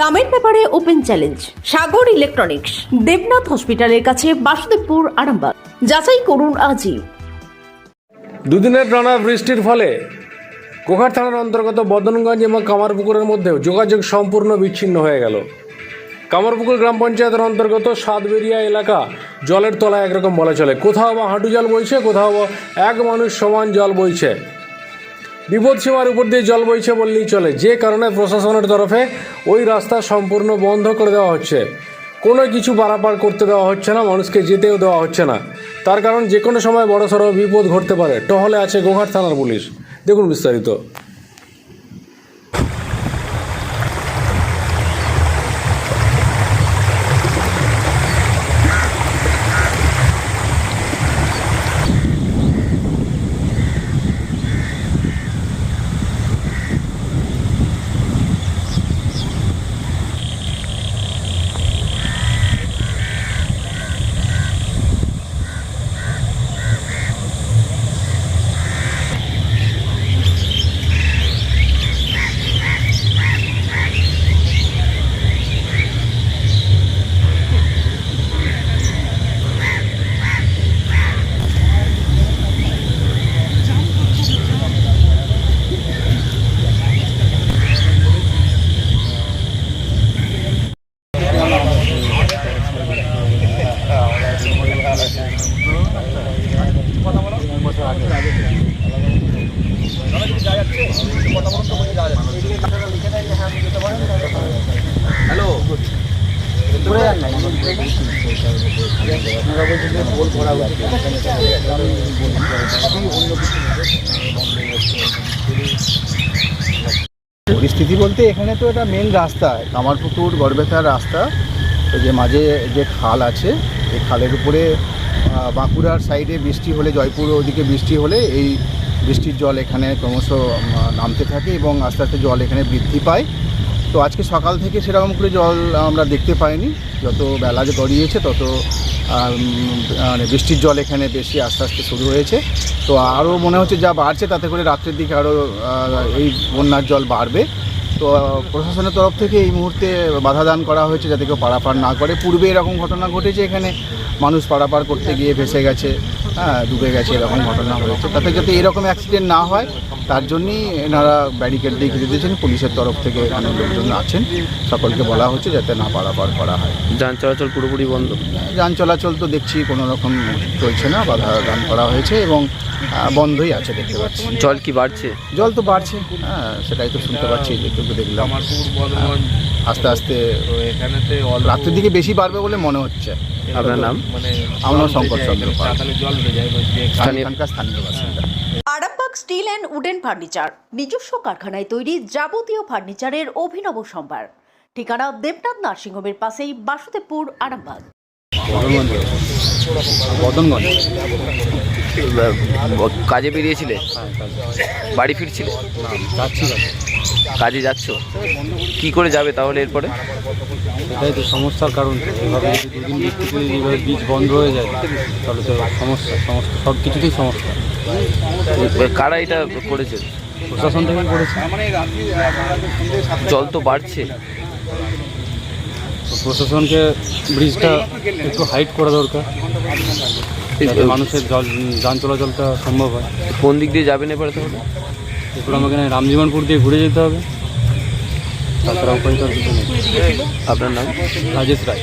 দামের ব্যাপারে open challenge, Sagar electronics, Debnath হসপিটালের কাছে বাসুদেবপুর, আরামবাগ। যাচাই করুন আজই। দুদিনের টানা বৃষ্টির ফলে কোঘাট থানার অন্তর্গত বদনগঞ্জ এবং কামারপুকুরের মধ্যেও যোগাযোগ সম্পূর্ণ বিচ্ছিন্ন হয়ে গেল। কামারপুকুর গ্রাম পঞ্চায়েতের অন্তর্গত সাতবেরিয়া এলাকা জলের তলায় একরকম বলা চলে। কোথাও বা হাঁটু জল বইছে, কোথাও বা এক মানুষ সমান জল বইছে। বিপদ সীমার উপর দিয়ে জল বইছে বললেই চলে। যে কারণে প্রশাসনের তরফে ওই রাস্তা সম্পূর্ণ বন্ধ করে দেওয়া হচ্ছে। কোনো কিছু পারাপার করতে দেওয়া হচ্ছে না, মানুষকে যেতেও দেওয়া হচ্ছে না। তার কারণ যে কোনো সময় বড়সড় বিপদ ঘটতে পারে। টহলে আছে গোঘাট থানার পুলিশ। দেখুন বিস্তারিত। পরিস্থিতি বলতে এখানে তো এটা মেন রাস্তা। কামারপুকুর, গড়বেতার রাস্তা, তো যে মাঝে যে খাল আছে, এই খালের উপরে বাঁকুড়ার সাইডে বৃষ্টি হলে, জয়পুর ওদিকে বৃষ্টি হলে এই বৃষ্টির জল এখানে ক্রমশ নামতে থাকে এবং আস্তে আস্তে জল এখানে বৃদ্ধি পায়। তো আজকে সকাল থেকে সেরকম করে জল আমরা দেখতে পাইনি। যত বেলা যে গড়িয়েছে, তত মানে বৃষ্টির জল এখানে বেশি আস্তে আস্তে শুরু হয়েছে। তো আরও মনে হচ্ছে যা বাড়ছে, তাতে করে রাত্রের দিকে আরও এই বন্যার জল বাড়বে। তো প্রশাসনের তরফ থেকে এই মুহূর্তে বাধা দান করা হয়েছে যাতে কেউ পারাপার না করে। পূর্বে এরকম ঘটনা ঘটেছে এখানে, মানুষ পারাপার করতে গিয়ে ভেসে গেছে হ্যাঁ ডুবে গেছে, এরকম ঘটনা হয়েছে। তাতে যাতে এরকম অ্যাক্সিডেন্ট না হয় তার জন্যই এনারা ব্যারিকেড দিয়ে ঘিরে দিয়েছেন পুলিশের তরফ থেকে এখানে লোকজন আছেন। সকলকে বলা হচ্ছে যাতে না পারাপার করা হয়। যান চলাচল পুরোপুরি বন্ধ? যান চলাচল তো দেখছি কোনো রকম চলছে না বাধা দান করা হয়েছে এবং বন্ধই আছে দেখতে পাচ্ছি। জল কি বাড়ছে? জল তো বাড়ছে হ্যাঁ সেটাই তো শুনতে পাচ্ছি যেটুকু দেখলাম। আস্তে আস্তে এখানেতে রাত্রের দিকে বেশি বাড়বে বলে মনে হচ্ছে। আপনার নাম? মানে আমার শঙ্কর চন্দ্র জল উঠে যায় যে আমি স্থানীয়- এখানকার স্থানীয় বাসিন্দা। Arambagh steel and wooden furniture নিজস্ব কারখানায় তৈরি যাবতীয় ফার্নিচারের অভিনব সম্ভার। ঠিকানা দেবনাথ নার্সিংহোমের পাশেই বাসুদেবপুর আরামবাগ। বদনগঞ্জ। কাজে বেরিয়েছিলে? বাড়ি ফিরছিলে? যাচ্ছি কাজে যাচ্ছ? কি করে যাবে তাহলে এরপরে? এটাই তো সমস্যার কারণ। তো। এভাবে যদি দুদিন বৃষ্টি বীজ বন্ধ হয়ে যায় তাহলে তো সমস্যা সমস্যা সব কিছুতেই সমস্যা। কারা এটা করেছে? প্রশাসন থেকে করেছে। জল তো বাড়ছে। প্রশাসনকে ব্রিজটা একটু হাইট করা দরকার। মানুষের জল যান চলাচলটা সম্ভব হয়। কোন দিক দিয়ে যাবেন এবারে তাহলে? এরপর আমাকে রামজীবনপুর দিয়ে ঘুরে যেতে হবে। তাছাড়া উপায় তো আপনার নাম? রাজেশ রায়।